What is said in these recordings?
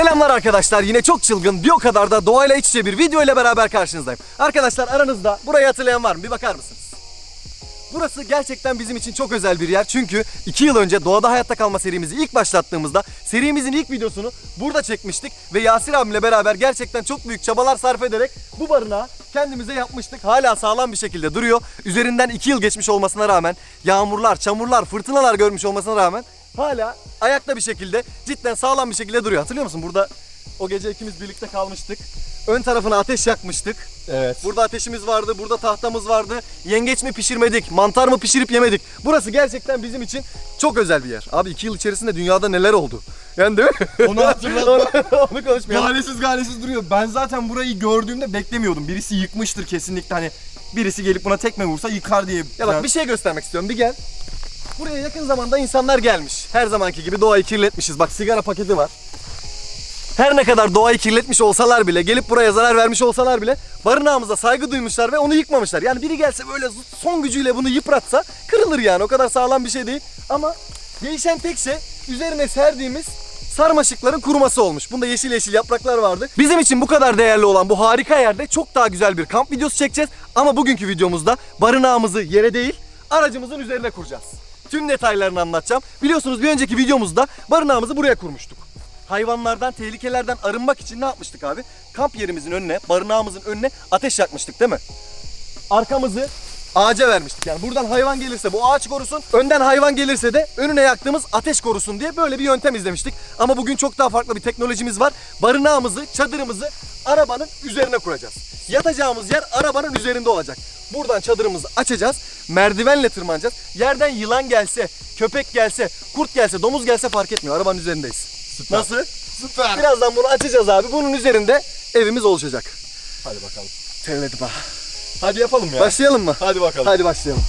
Selamlar arkadaşlar. Yine çok çılgın, bir o kadar da doğayla iç içe bir video ile beraber karşınızdayım. Arkadaşlar aranızda burayı hatırlayan var mı? Bir bakar mısınız? Burası gerçekten bizim için çok özel bir yer. Çünkü 2 yıl önce Doğada Hayatta Kalma serimizi ilk başlattığımızda serimizin ilk videosunu burada çekmiştik. Ve Yasir abimle beraber gerçekten çok büyük çabalar sarf ederek bu barınağı kendimize yapmıştık. Hala sağlam bir şekilde duruyor. Üzerinden 2 yıl geçmiş olmasına rağmen yağmurlar, çamurlar, fırtınalar görmüş olmasına rağmen hala ayakta bir şekilde cidden sağlam bir şekilde duruyor. Hatırlıyor musun? Burada o gece ikimiz birlikte kalmıştık. Ön tarafına ateş yakmıştık. Evet. Burada ateşimiz vardı, burada tahtamız vardı. Yengeç mi pişirmedik, mantar mı pişirip yemedik. Burası gerçekten bizim için çok özel bir yer. Abi iki yıl içerisinde dünyada neler oldu? Yani değil mi? Onu hatırlatma. onu, onu konuşmayalım. Ganesiz ganesiz duruyor. Ben zaten burayı gördüğümde beklemiyordum. Birisi yıkmıştır kesinlikle hani birisi gelip buna tekme vursa yıkar diye. Ya bak bir şey göstermek istiyorum. Bir gel. Buraya yakın zamanda insanlar gelmiş. Her zamanki gibi doğayı kirletmişiz. Bak sigara paketi var. Her ne kadar doğayı kirletmiş olsalar bile, gelip buraya zarar vermiş olsalar bile barınağımıza saygı duymuşlar ve onu yıkmamışlar. Yani biri gelse böyle son gücüyle bunu yıpratsa kırılır yani. O kadar sağlam bir şey değil. Ama değişen tek şey üzerine serdiğimiz sarmaşıkların kuruması olmuş. Bunda yeşil yeşil yapraklar vardı. Bizim için bu kadar değerli olan bu harika yerde çok daha güzel bir kamp videosu çekeceğiz. Ama bugünkü videomuzda barınağımızı yere değil, aracımızın üzerine kuracağız. Tüm detaylarını anlatacağım. Biliyorsunuz bir önceki videomuzda barınağımızı buraya kurmuştuk. Hayvanlardan, tehlikelerden arınmak için ne yapmıştık abi? Kamp yerimizin önüne, barınağımızın önüne ateş yakmıştık değil mi? Arkamızı ağaca vermiştik. Yani buradan hayvan gelirse bu ağaç korusun, önden hayvan gelirse de önüne yaktığımız ateş korusun diye böyle bir yöntem izlemiştik. Ama bugün çok daha farklı bir teknolojimiz var. Barınağımızı, çadırımızı arabanın üzerine kuracağız. Yatacağımız yer arabanın üzerinde olacak. Buradan çadırımızı açacağız, merdivenle tırmanacağız. Yerden yılan gelse, köpek gelse, kurt gelse, domuz gelse fark etmiyor. Arabanın üzerindeyiz. Süper. Nasıl? Süper. Birazdan bunu açacağız abi. Bunun üzerinde evimiz oluşacak. Hadi bakalım. Terledim ha. Hadi yapalım ya. Başlayalım mı? Hadi bakalım. Hadi başlayalım.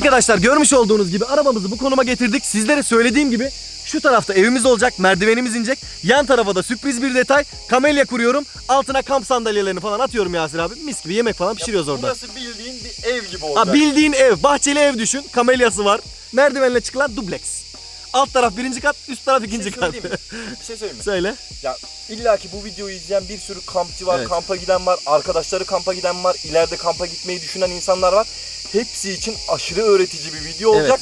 Arkadaşlar görmüş olduğunuz gibi arabamızı bu konuma getirdik. Sizlere söylediğim gibi şu tarafta evimiz olacak, merdivenimiz inecek. Yan tarafa da sürpriz bir detay. Kamelya kuruyorum. Altına kamp sandalyelerini falan atıyorum Yasir abi. Mis gibi yemek falan pişiriyoruz orada. Burası bildiğin bir ev gibi olacak. Ha, bildiğin ev, bahçeli ev düşün. Kamelyası var. Merdivenle çıkılan dubleks. Alt taraf birinci kat, üst taraf ikinci şey kat. söyleyeyim mi? bir şey söyleyeyim mi? Söyle. Ya illa ki bu videoyu izleyen bir sürü kampçı var, Evet. kampa giden var, arkadaşları kampa giden var, ileride kampa gitmeyi düşünen insanlar var. Hepsi için aşırı öğretici bir video olacak.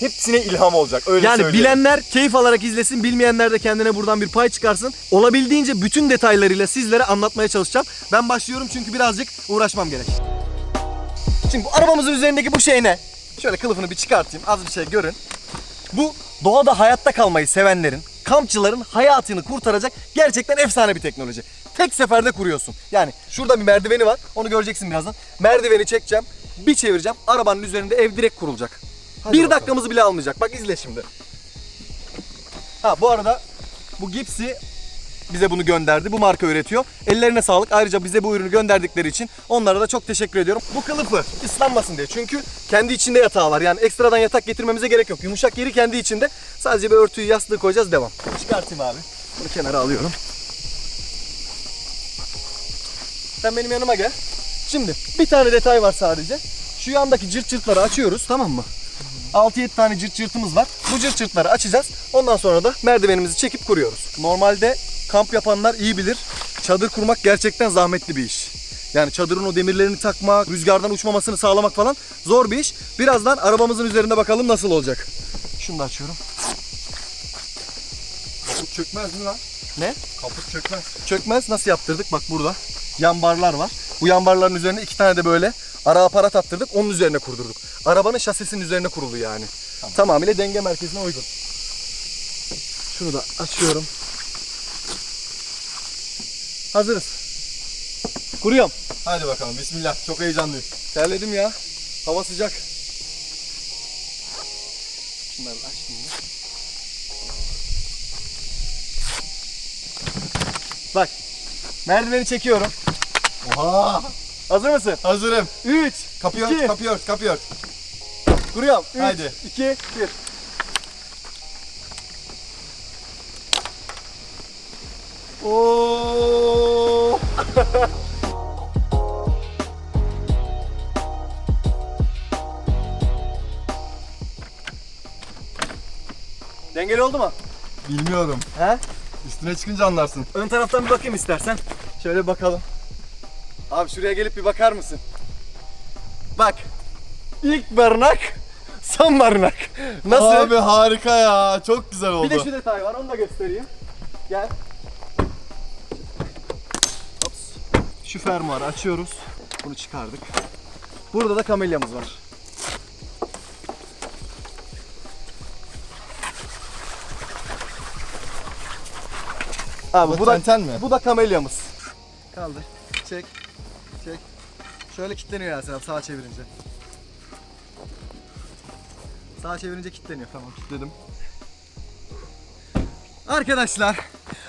Hepsine ilham olacak. Öyle Yani söyleyeyim. bilenler keyif alarak izlesin, bilmeyenler de kendine buradan bir pay çıkarsın. Olabildiğince bütün detaylarıyla sizlere anlatmaya çalışacağım. Ben başlıyorum çünkü birazcık uğraşmam gerek. Şimdi bu arabamızın üzerindeki bu şey ne? Şöyle kılıfını bir çıkartayım, az bir şey görün. Bu doğada hayatta kalmayı sevenlerin, kampçıların hayatını kurtaracak gerçekten efsane bir teknoloji. Tek seferde kuruyorsun. Yani şurada bir merdiveni var, onu göreceksin birazdan. Merdiveni çekeceğim, bir çevireceğim, arabanın üzerinde ev direkt kurulacak. Hadi bir bakalım. dakikamızı bile almayacak. Bak izle şimdi. Ha bu arada bu Gipsy bize bunu gönderdi. Bu marka üretiyor. Ellerine sağlık. Ayrıca bize bu ürünü gönderdikleri için onlara da çok teşekkür ediyorum. Bu kılıfı ıslanmasın diye. Çünkü kendi içinde yatağı var. Yani ekstradan yatak getirmemize gerek yok. Yumuşak yeri kendi içinde. Sadece bir örtüyü yastığı koyacağız. Devam. Çıkartayım abi. Bunu kenara alıyorum. Sen benim yanıma gel. Şimdi bir tane detay var sadece. Şu yandaki cırt cırtları açıyoruz tamam mı? 6-7 tane cırt cırtımız var. Bu cırt cırtları açacağız. Ondan sonra da merdivenimizi çekip kuruyoruz. Normalde kamp yapanlar iyi bilir. Çadır kurmak gerçekten zahmetli bir iş. Yani çadırın o demirlerini takmak, rüzgardan uçmamasını sağlamak falan zor bir iş. Birazdan arabamızın üzerinde bakalım nasıl olacak. Şunu da açıyorum. Kaput çökmez mi lan? Ne? Kaput çökmez. Çökmez nasıl yaptırdık? Bak burada yan barlar var. Bu yan barların üzerine iki tane de böyle ara aparat attırdık. Onun üzerine kurdurduk. Arabanın şasisinin üzerine kurulu yani. Tamamıyla denge merkezine uygun. Şunu da açıyorum. Hazırız. Kuruyorum. Hadi bakalım bismillah. Çok heyecanlıyım. Terledim ya. Hava sıcak. Şunları aç şimdi. Bak. Merdiveni çekiyorum. Oha! Hazır mısın? Hazırım. 3, Kapıyor, iki. kapıyor, kapıyor. Kuruyorum. 3, Haydi. 2, 1. Oo! Dengeli oldu mu? Bilmiyorum. He? Üstüne çıkınca anlarsın. Ön taraftan bir bakayım istersen. Şöyle bakalım. Abi şuraya gelip bir bakar mısın? Bak. İlk barınak, son barınak. Nasıl? Abi harika ya. Çok güzel oldu. bir de şu detay var onu da göstereyim. Gel. Ops. Şu fermuarı açıyoruz. Bunu çıkardık. Burada da kamelyamız var. Abi Bu bu da tenten mi? bu da kamelyamız. Kaldır. Çek. Çek. Şöyle kilitleniyor Yasin abi sağa çevirince. Sağa çevirince kilitleniyor. Tamam kilitledim. Arkadaşlar,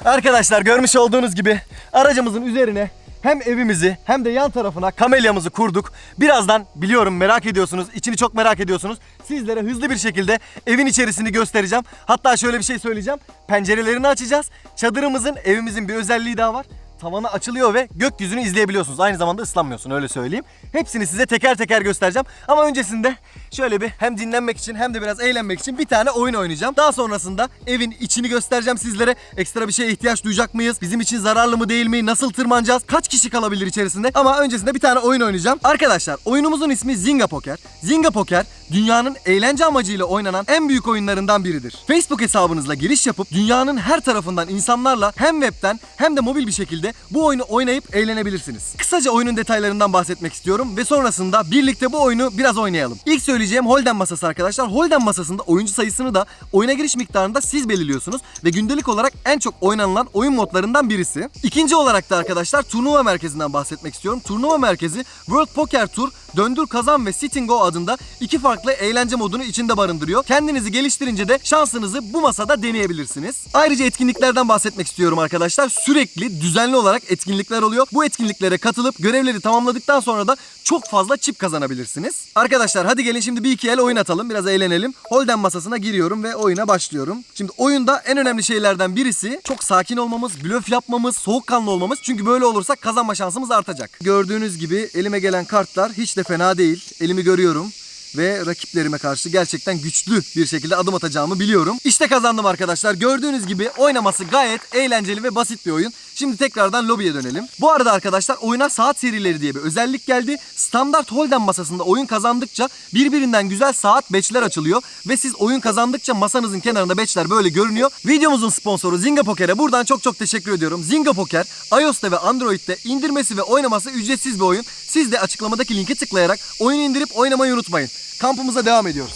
arkadaşlar görmüş olduğunuz gibi aracımızın üzerine hem evimizi hem de yan tarafına kamelyamızı kurduk. Birazdan biliyorum merak ediyorsunuz, içini çok merak ediyorsunuz. Sizlere hızlı bir şekilde evin içerisini göstereceğim. Hatta şöyle bir şey söyleyeceğim. Pencerelerini açacağız. Çadırımızın, evimizin bir özelliği daha var. Tavanı açılıyor ve gökyüzünü izleyebiliyorsunuz. Aynı zamanda ıslanmıyorsun öyle söyleyeyim. Hepsini size teker teker göstereceğim. Ama öncesinde şöyle bir hem dinlenmek için hem de biraz eğlenmek için bir tane oyun oynayacağım. Daha sonrasında evin içini göstereceğim sizlere. Ekstra bir şeye ihtiyaç duyacak mıyız? Bizim için zararlı mı değil mi? Nasıl tırmanacağız? Kaç kişi kalabilir içerisinde? Ama öncesinde bir tane oyun oynayacağım. Arkadaşlar oyunumuzun ismi Zynga Poker. Zynga Poker dünyanın eğlence amacıyla oynanan en büyük oyunlarından biridir. Facebook hesabınızla giriş yapıp dünyanın her tarafından insanlarla hem webten hem de mobil bir şekilde bu oyunu oynayıp eğlenebilirsiniz. Kısaca oyunun detaylarından bahsetmek istiyorum ve sonrasında birlikte bu oyunu biraz oynayalım. İlk söyleyeceğim Holden masası arkadaşlar. Holden masasında oyuncu sayısını da oyuna giriş miktarını da siz belirliyorsunuz ve gündelik olarak en çok oynanılan oyun modlarından birisi. İkinci olarak da arkadaşlar turnuva merkezinden bahsetmek istiyorum. Turnuva merkezi World Poker Tour Döndür Kazan ve Sit Go adında iki farklı eğlence modunu içinde barındırıyor. Kendinizi geliştirince de şansınızı bu masada deneyebilirsiniz. Ayrıca etkinliklerden bahsetmek istiyorum arkadaşlar. Sürekli düzenli olarak etkinlikler oluyor. Bu etkinliklere katılıp görevleri tamamladıktan sonra da çok fazla çip kazanabilirsiniz. Arkadaşlar hadi gelin şimdi bir iki el oyun atalım. Biraz eğlenelim. Holden masasına giriyorum ve oyuna başlıyorum. Şimdi oyunda en önemli şeylerden birisi çok sakin olmamız, blöf yapmamız, soğukkanlı olmamız. Çünkü böyle olursak kazanma şansımız artacak. Gördüğünüz gibi elime gelen kartlar hiç de fena değil. Elimi görüyorum ve rakiplerime karşı gerçekten güçlü bir şekilde adım atacağımı biliyorum. İşte kazandım arkadaşlar. Gördüğünüz gibi oynaması gayet eğlenceli ve basit bir oyun. Şimdi tekrardan lobiye dönelim. Bu arada arkadaşlar oyuna saat serileri diye bir özellik geldi. Standart Holden masasında oyun kazandıkça birbirinden güzel saat batchler açılıyor ve siz oyun kazandıkça masanızın kenarında batchler böyle görünüyor. Videomuzun sponsoru Zynga Poker'e buradan çok çok teşekkür ediyorum. Zynga Poker iOS'ta ve Android'de indirmesi ve oynaması ücretsiz bir oyun. Siz de açıklamadaki linke tıklayarak oyun indirip oynamayı unutmayın. Kampımıza devam ediyoruz.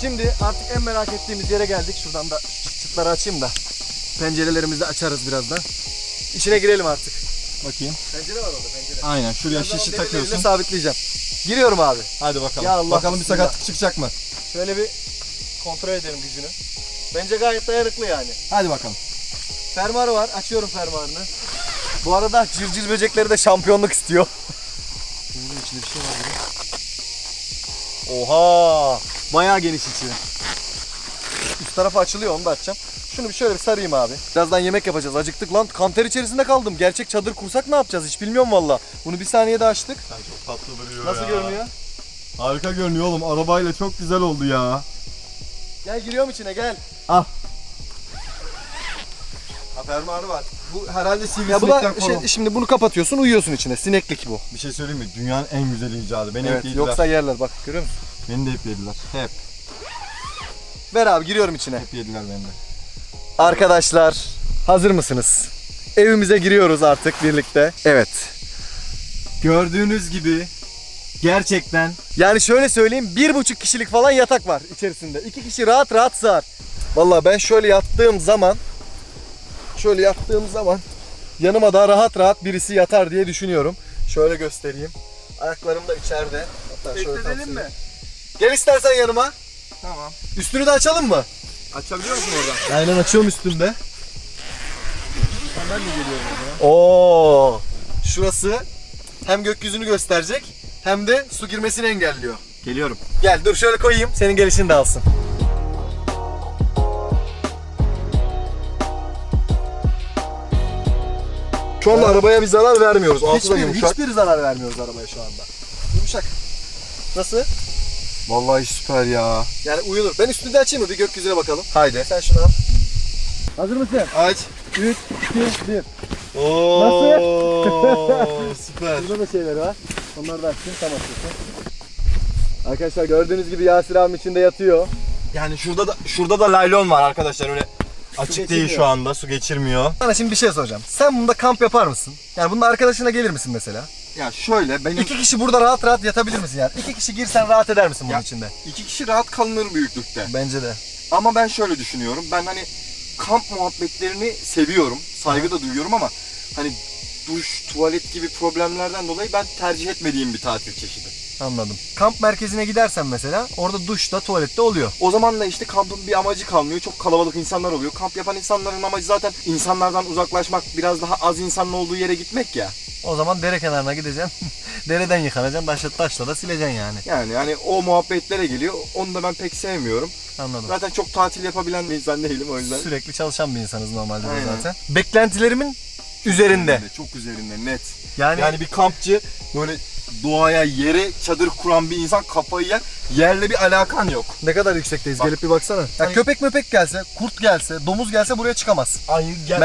Şimdi artık en merak ettiğimiz yere geldik. Şuradan da çıt- çıtları açayım da. Pencerelerimizi de açarız birazdan. İçine girelim artık. Bakayım. Pencere var orada pencere. Aynen şuraya Birazdan şişi takıyorsun. sabitleyeceğim. Giriyorum abi. Hadi bakalım. Ya Allah, bakalım bir bismillah. sakatlık çıkacak mı? Şöyle bir kontrol edelim gücünü. Bence gayet dayanıklı yani. Hadi bakalım. Fermuarı var. Açıyorum fermuarını. Bu arada cırcır böcekleri de şampiyonluk istiyor. Bunun içinde bir şey var gibi. Oha! Bayağı geniş içi. Üst tarafı açılıyor onu da açacağım. Şunu bir şöyle bir sarayım abi. Birazdan yemek yapacağız. Acıktık lan. Kanter içerisinde kaldım. Gerçek çadır kursak ne yapacağız hiç bilmiyorum valla. Bunu bir saniyede açtık. Sen çok tatlı duruyor Nasıl görünüyor? Harika görünüyor oğlum. Arabayla çok güzel oldu ya. Gel giriyorum içine gel. Ha fermuarı var. Bu herhalde Ya bu sivrisinekten da korun. şey, şimdi bunu kapatıyorsun uyuyorsun içine. Sineklik bu. Bir şey söyleyeyim mi? Dünyanın en güzel icadı. Beni hep Evet yediler. yoksa yerler bak görüyor musun? Beni de hep yediler. Hep. Ver abi giriyorum içine. Hep yediler beni de. Arkadaşlar hazır mısınız? Evimize giriyoruz artık birlikte. Evet. Gördüğünüz gibi gerçekten yani şöyle söyleyeyim bir buçuk kişilik falan yatak var içerisinde. İki kişi rahat rahat sığar. Vallahi ben şöyle yattığım zaman şöyle yattığım zaman yanıma da rahat rahat birisi yatar diye düşünüyorum. Şöyle göstereyim. Ayaklarım da içeride. Hatta şöyle Bekletelim tavsiye- mi? Gel istersen yanıma. Tamam. Üstünü de açalım mı? Açabiliyor musun oradan? Aynen açıyorum üstünde. Ben de geliyorum o Oo! Şurası hem gökyüzünü gösterecek hem de su girmesini engelliyor. Geliyorum. Gel dur şöyle koyayım. Senin gelişini de alsın. Şu anda arabaya bir zarar vermiyoruz. Altı da Hiçbir- yumuşak. hiçbir zarar vermiyoruz arabaya şu anda. Yumuşak. Nasıl? Vallahi süper ya. Yani uyunur. Ben üstünü de açayım mı? Bir gökyüzüne bakalım. Haydi. Sen şunu al. Hazır mısın? Aç. 3, 2, 1. Oo, süper. Burada da şeyleri var. Onları da açayım. Tam açıyorsun. Arkadaşlar gördüğünüz gibi Yasir abim içinde yatıyor. Yani şurada da şurada da laylon var arkadaşlar öyle açık değil şu anda. Su geçirmiyor. Sana şimdi bir şey soracağım. Sen bunda kamp yapar mısın? Yani bunda arkadaşına gelir misin mesela? Ya şöyle benim İki kişi burada rahat rahat yatabilir misin yani? İki kişi girsen rahat eder misin bunun Ya. içinde? iki kişi rahat kalınır büyüklükte. Bence de. Ama ben şöyle düşünüyorum. Ben hani kamp muhabbetlerini seviyorum. Saygı da duyuyorum ama hani duş, tuvalet gibi problemlerden dolayı ben tercih etmediğim bir tatil çeşidi. Anladım. Kamp merkezine gidersen mesela orada duşta, tuvalette oluyor. O zaman da işte kampın bir amacı kalmıyor. Çok kalabalık insanlar oluyor. Kamp yapan insanların amacı zaten insanlardan uzaklaşmak, biraz daha az insanın olduğu yere gitmek ya. O zaman dere kenarına gideceksin. Dereden yıkanacaksın, taşla, taşla da sileceksin yani. Yani hani o muhabbetlere geliyor. Onu da ben pek sevmiyorum. Anladım. Zaten çok tatil yapabilen bir insan değilim o yüzden. Sürekli çalışan bir insanız normalde de Aynen. zaten. Beklentilerimin üzerinde. Çok üzerinde net. Yani, Yani bir kampçı böyle doğaya, yere çadır kuran bir insan kafayı yer. Yerle bir alakan yok. ne kadar yüksekteyiz Bak. gelip bir baksana. Ya Hani- köpek möpek gelse, kurt gelse, domuz gelse buraya çıkamaz. Ay gel Mer-